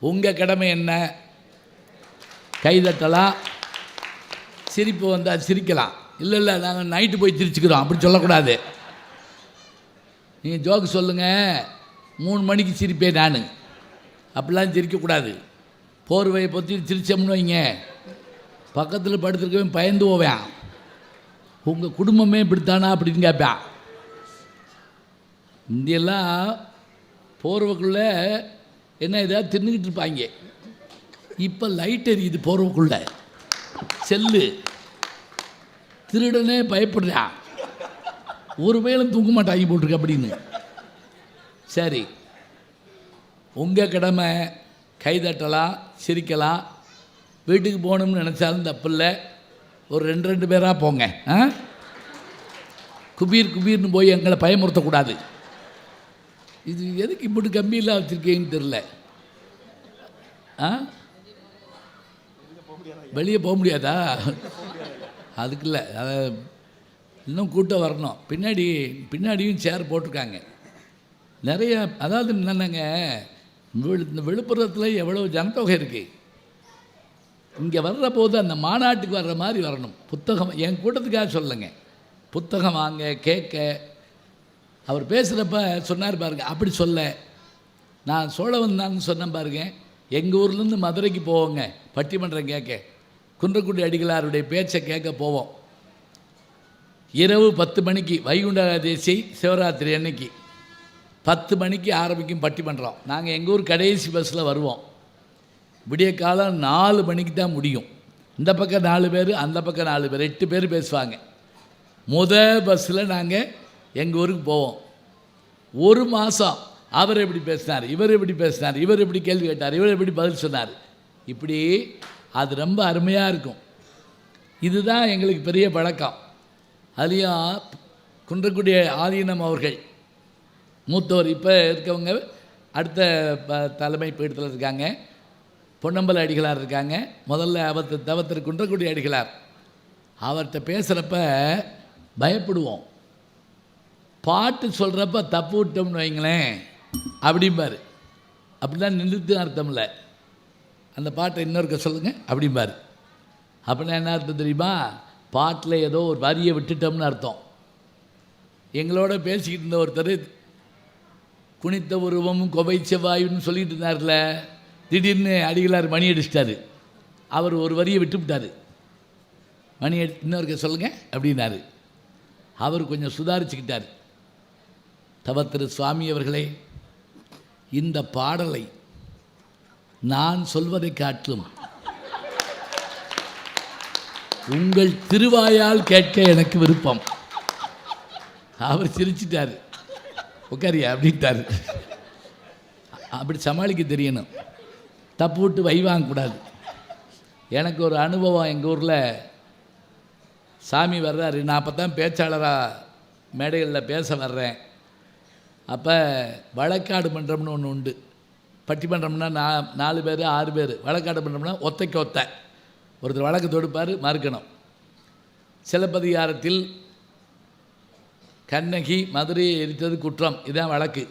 உங்கள் கடமை என்ன? கைதட்டலாம் சிரிப்பு வந்தால் சிரிக்கலாம். இல்லை இல்லை நாங்கள் நைட்டு போய் சிரிச்சுக்கிறோம். அப்படி சொல்லக்கூடாது. நீங்கள் ஜோக்கு சொல்லுங்கள் மூணு மணிக்கு சிரிப்பேன் நான். அப்படிலாம் சிரிக்கக்கூடாது. போர்வையை பற்றி சிரிச்சோம்னு வைங்க. பக்கத்தில் படுத்துருக்கவன் பயந்து போவேன். உங்கள் குடும்பமே இப்படித்தானா அப்படின்னு கேட்பேன். இந்தியெல்லாம் போர்வைக்குள்ளே என்ன ஏதாவது தின்னுக்கிட்டு இருப்பாங்க. இப்போ லைட் எரியுது போகிறவுக்குள்ள செல்லு. திருடனே பயப்படுறான் ஒரு வேளும் தூங்க மாட்டாங்க போட்டிருக்க அப்படின்னு. சரி. உங்கள் கடமை கைதட்டலாம் சிரிக்கலாம். வீட்டுக்கு போகணும்னு நினச்சாலும் தப்பு இல்லை. ஒரு ரெண்டு ரெண்டு பேராக போங்க. ஆ? குபீர் குபீர்னு போய் எங்களை பயமுறுத்தக்கூடாது. இது எதுக்கு இப்படி கம்மியெல்லாம் வச்சுருக்கேன்னு தெரில ஆ? வெளியே போக முடியாதா? அதுக்கு இல்லை. அதை இன்னும் கூட்டம் வரணும். பின்னாடி பின்னாடியும் சேர் போட்டிருக்காங்க. நிறைய அதாவது என்னென்னங்க? விழு இந்த விழுப்புரத்தில் எவ்வளோ ஜனத்தொகை இருக்குது இங்கே வர்ற போது அந்த மாநாட்டுக்கு வர்ற மாதிரி வரணும். புத்தகம் என் கூட்டத்துக்காக சொல்லுங்க. புத்தகம் வாங்க கேட்க அவர் பேசுகிறப்ப சொன்னார் பாருங்க அப்படி சொல்ல. நான் சோழவன் தான் சொன்னேன் பாருங்க. எங்கள் ஊர்லேருந்து மதுரைக்கு போவோங்க பட்டிமன்றம் கேட்க. குன்றக்குடி அடிகளாருடைய பேச்சை கேட்க போவோம். இரவு பத்து மணிக்கு வைகுண்டாதேசி சிவராத்திரி அன்னைக்கு. பத்து மணிக்கு ஆரம்பிக்கும் பட்டிமன்றம். நாங்கள் எங்கள் ஊர் கடைசி பஸ்ஸில் வருவோம். விடிய காலம் நாலு மணிக்கு தான் முடியும். இந்த பக்கம் நாலு பேர் அந்த பக்கம் நாலு பேர் எட்டு பேர் பேசுவாங்க. முத பஸ்ஸில் நாங்கள் எங்கள் ஊருக்கு போவோம். ஒரு மாதம் அவர் எப்படி பேசினார் இவர் எப்படி பேசினார் இவர் எப்படி கேள்வி கேட்டார் இவர் எப்படி பதில் சொன்னார். இப்படி அது ரொம்ப அருமையாக இருக்கும். இதுதான் எங்களுக்கு பெரிய பழக்கம். அதுலேயும் குன்றக்குடி ஆதீனம் அவர்கள் மூத்தவர் இப்போ இருக்கவங்க அடுத்த ப- தலைமை பீடத்தில் இருக்காங்க. பொன்னம்பல அடிகளார் இருக்காங்க. முதல்ல அவத்து தவத்திற்கு குன்றக்குடி அடிகளார். அவர்கிட்ட பேசுகிறப்ப பயப்படுவோம். பாட்டு சொல்கிறப்ப தப்பு விட்டோம்னு வைங்களேன். அப்படிம்பார். அப்படிலாம் நிறுத்து அர்த்தமில்ல அந்த பாட்டை இன்னொருக்க சொல்லுங்கள் அப்படிம்பார். அப்படின்னா என்ன அர்த்தம் தெரியுமா? பாட்டில் ஏதோ ஒரு வரியை விட்டுட்டோம்னு அர்த்தம். எங்களோட பேசிக்கிட்டு இருந்த ஒருத்தர் குனித்த உருவமும் கொவை செவ்வாயுன்னு சொல்லிட்டு இருந்தார்ல. திடீர்னு அடிகளார் மணி அடிச்சிட்டாரு. அவர் ஒரு வரியை விட்டுவிட்டார். மணி அடி இன்னொருக்க சொல்லுங்கள் அப்படின்னாரு. அவர் கொஞ்சம் சுதாரிச்சுக்கிட்டார். தவ திரு சுவாமி அவர்களே இந்த பாடலை நான் சொல்வதை காட்டிலும் உங்கள் திருவாயால் கேட்க எனக்கு விருப்பம். அவர் சிரிச்சிட்டாரு. உட்காரியா அப்படின்ட்டாரு. அப்படி சமாளிக்க தெரியணும். தப்பு விட்டு வை வாங்கக்கூடாது எனக்கு ஒரு அனுபவம் எங்கள் ஊரில். சாமி வர்றாரு. நான் அப்போ தான் பேச்சாளராக மேடைகளில் பேச வர்றேன். அப்போ வழக்காடு மன்றம்னு ஒன்று உண்டு. பட்டிமன்றம்னா நா நாலு பேர் ஆறு பேர். வழக்காடு மன்றம்னா ஒத்தைக்கு ஒத்த. ஒருத்தர் வழக்கு தொடுப்பார் மறுக்கணும். சிலப்பதிகாரத்தில் கண்ணகி மதுரையை எரித்தது குற்றம். இதுதான் வழக்கு.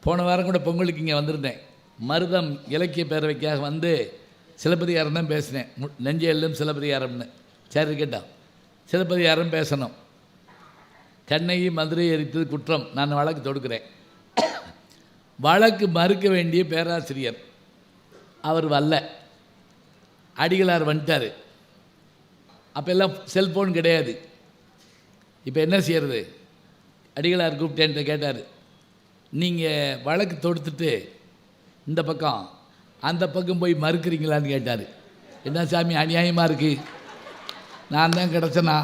போன வாரம் கூட பொங்கலுக்கு இங்கே வந்திருந்தேன். மருதம் இலக்கிய பேரவைக்காக வந்து சிலப்பதிகாரம் தான் பேசினேன். மு- எல்லும் சிலப்பதிகாரம்னு. சரி கேட்டான் சிலப்பதிகாரம் பேசணும். கண்ணகி மதுரை எரித்தது குற்றம். நான் வழக்கு தொடுக்கிறேன். வழக்கு மறுக்க வேண்டிய பேராசிரியர். அவர் வரல. அடிகளார் வந்துட்டார். அப்போல்லாம் செல்ஃபோன் கிடையாது. இப்போ என்ன செய்யறது? அடிகளார் கூப்பிட்டேன்ட்டு கேட்டார். நீங்கள் வழக்கு தொடுத்துட்டு இந்த பக்கம் அந்த பக்கம் போய் மறுக்கிறீங்களான்னு கேட்டார். என்ன சாமி அநியாயமாக இருக்குது நான் தான் கிடச்சனா?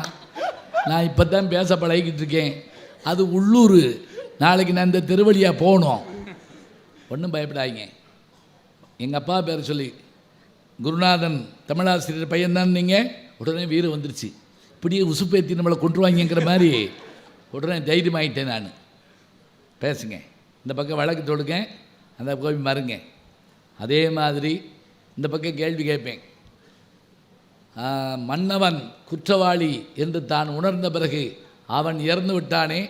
நான் இப்போ தான் பேச பழகிக்கிட்டு இருக்கேன். அது உள்ளூர். நாளைக்கு நான் இந்த திருவழியாக போகணும். ஒன்றும் பயப்படாதீங்க. எங்கள் அப்பா பேர் சொல்லி குருநாதன் தமிழாசிரியர் பையன்தான் நீங்கள் உடனே வீரம் வந்துருச்சு. இப்படியே உசுப்பேத்தி நம்மளை கொண்டு வாங்கிங்கிற மாதிரி உடனே தைரியமாகிட்டேன் நான். பேசுங்க. இந்த பக்கம் வழக்கு தொடுங்க. அந்த கோபி மறுங்க. அதே மாதிரி இந்த பக்கம் கேள்வி கேட்பேன். மன்னவன் குற்றவாளி என்று தான் உணர்ந்த பிறகு அவன் இறந்து விட்டானே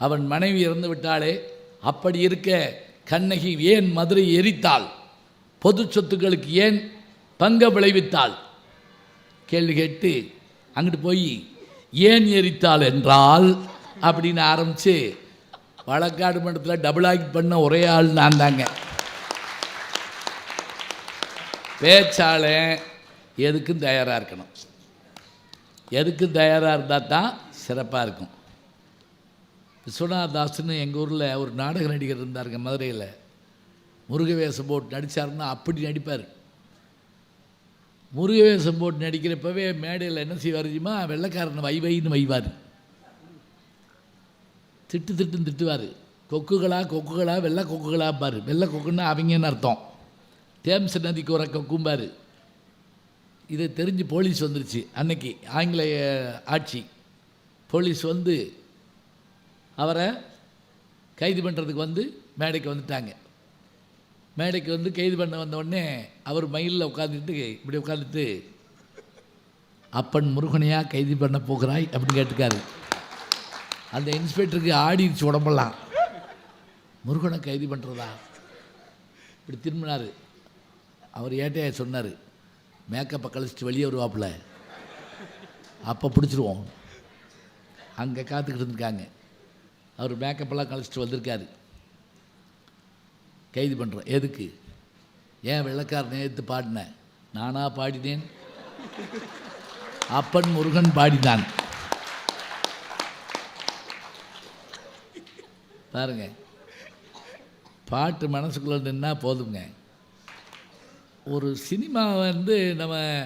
அவன் மனைவி இறந்து விட்டாளே அப்படி இருக்க கண்ணகி ஏன் மதுரை எரித்தாள்? பொது சொத்துக்களுக்கு ஏன் பங்க விளைவித்தாள்? கேள்வி கேட்டு அங்கிட்டு போய் ஏன் எரித்தாள் என்றால்? அப்படின்னு ஆரம்பித்து வழக்காடு மன்றத்தில் டபுள் ஆக்ட் பண்ண ஒரே ஆள் நான் தாங்க. பேச்சாளன் எதுக்கும் தயாராக இருக்கணும். எதுக்கும் தயாராக இருந்தால் தான் சிறப்பாக இருக்கும். விஸ்வநாதாஸ்னு எங்கள் ஊரில் ஒரு நாடக நடிகர் இருந்தாருங்க மதுரையில். முருகவேசம் போட்டு நடித்தாருன்னா அப்படி நடிப்பார். முருகவேசம் போட்டு நடிக்கிறப்பவே மேடையில் என்ன செய்வார் தெரியுமா? வெள்ளைக்காரனை வை வைன்னு வைவார். திட்டு திட்டுன்னு திட்டுவார். கொக்குகளா கொக்குகளா வெள்ளை கொக்குகளா பாரு வெள்ளை கொக்குன்னா அவங்கன்னு அர்த்தம். தேம்ஸ் நதிக்கு ஒரு கொக்கும்பார் இதை தெரிஞ்சு போலீஸ் வந்துருச்சு. அன்னைக்கு ஆங்கிலேய ஆட்சி. போலீஸ் வந்து அவரை கைது பண்ணுறதுக்கு வந்து மேடைக்கு வந்துட்டாங்க. மேடைக்கு வந்து கைது பண்ண வந்த அவர் மயிலில் உட்காந்துட்டு இப்படி உட்காந்துட்டு அப்பன் முருகனையாக கைது பண்ண போகிறாய்? அப்படின்னு கேட்டுக்காரு அந்த இன்ஸ்பெக்டருக்கு ஆடிடுச்சு உடம்பெல்லாம். முருகனை கைது பண்ணுறதா இப்படி திரும்பினார். அவர் ஏட்டையா சொன்னார். மேக்கப்பை கழிச்சிட்டு வெளியே வருவாப்புல. அப்போ பிடிச்சிருவோம். அங்கே காத்துக்கிட்டு இருந்திருக்காங்க. அவர் மேக்கப்பெல்லாம் கழிச்சிட்டு வந்திருக்காரு. கைது பண்ணுறோம் எதுக்கு? ஏன் வெள்ளக்கார நேர்த்து பாடினேன் நானாக பாடினேன்? அப்பன் முருகன் பாடினான். பாருங்க. பாட்டு மனசுக்குள்ளே நின்னா போதுங்க ஒரு சினிமா வந்து நம்ம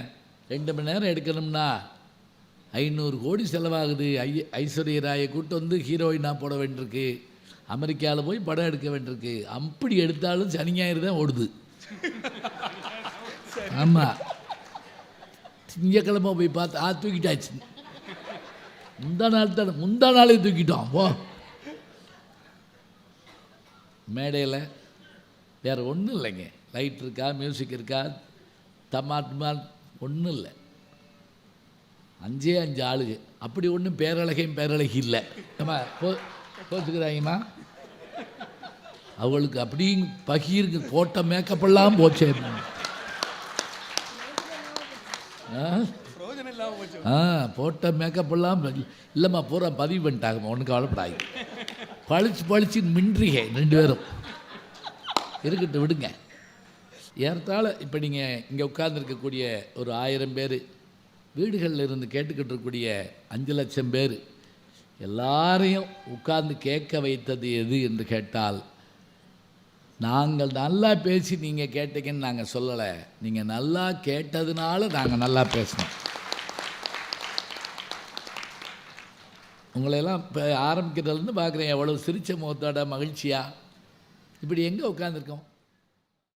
ரெண்டு மணி நேரம் எடுக்கணும்னா ஐநூறு கோடி செலவாகுது. ஐ ஐஸ்வர்ய ராயை கூட்டு வந்து ஹீரோயினாக போட வேண்டியிருக்கு. அமெரிக்காவில் போய் படம் எடுக்க வேண்டியிருக்கு. அப்படி எடுத்தாலும் சனி ஞாயிறு தான் ஓடுது. ஆமாம் திங்கக்கிழமை போய் பார்த்து ஆ தூக்கிட்டாச்சு. முந்தா நாள் தானே முந்தா நாளே தூக்கிட்டோம். போ. மேடையில் வேறு ஒன்றும் இல்லைங்க. லைட் இருக்கா மியூசிக் இருக்கா? தமாத்மா ஒன்றும் இல்லை. அஞ்சே அஞ்சு ஆளுங்க. அப்படி ஒன்றும் பேரழகையும் பேரழகி இல்லை. ஏம்மா கோ கோச்சுக்கிறாங்கம்மா அவளுக்கு அப்படியும் பகீருக்கு போட்ட மேக்கப்பெல்லாம் போச்சே. ஆ? போட்ட மேக்கப்பெல்லாம் இல்லைம்மா பூரா பதிவு பண்ணிட்டாங்கம்மா. ஒன்றும் கவலைப்படாது பளிச்சு பழிச்சு மின்றிகை ரெண்டு பேரும். இருக்கட்டும் விடுங்க. ஏறத்தாழ இப்போ நீங்கள் இங்கே உட்கார்ந்துருக்கக்கூடிய ஒரு ஆயிரம் பேர் வீடுகளில் இருந்து கேட்டுக்கிட்டு இருக்கக்கூடிய அஞ்சு லட்சம் பேர் எல்லாரையும் உட்கார்ந்து கேட்க வைத்தது எது என்று கேட்டால் நாங்கள் நல்லா பேசி நீங்கள் கேட்டீங்கன்னு நாங்கள் சொல்லலை. நீங்கள் நல்லா கேட்டதுனால நாங்கள் நல்லா பேசணும் உங்களையெல்லாம் இப்போ ஆரம்பிக்கிறதுலேருந்து பார்க்குறேன் எவ்வளோ சிரிச்ச முகத்தோட மகிழ்ச்சியாக இப்படி எங்கே உட்காந்துருக்கோம்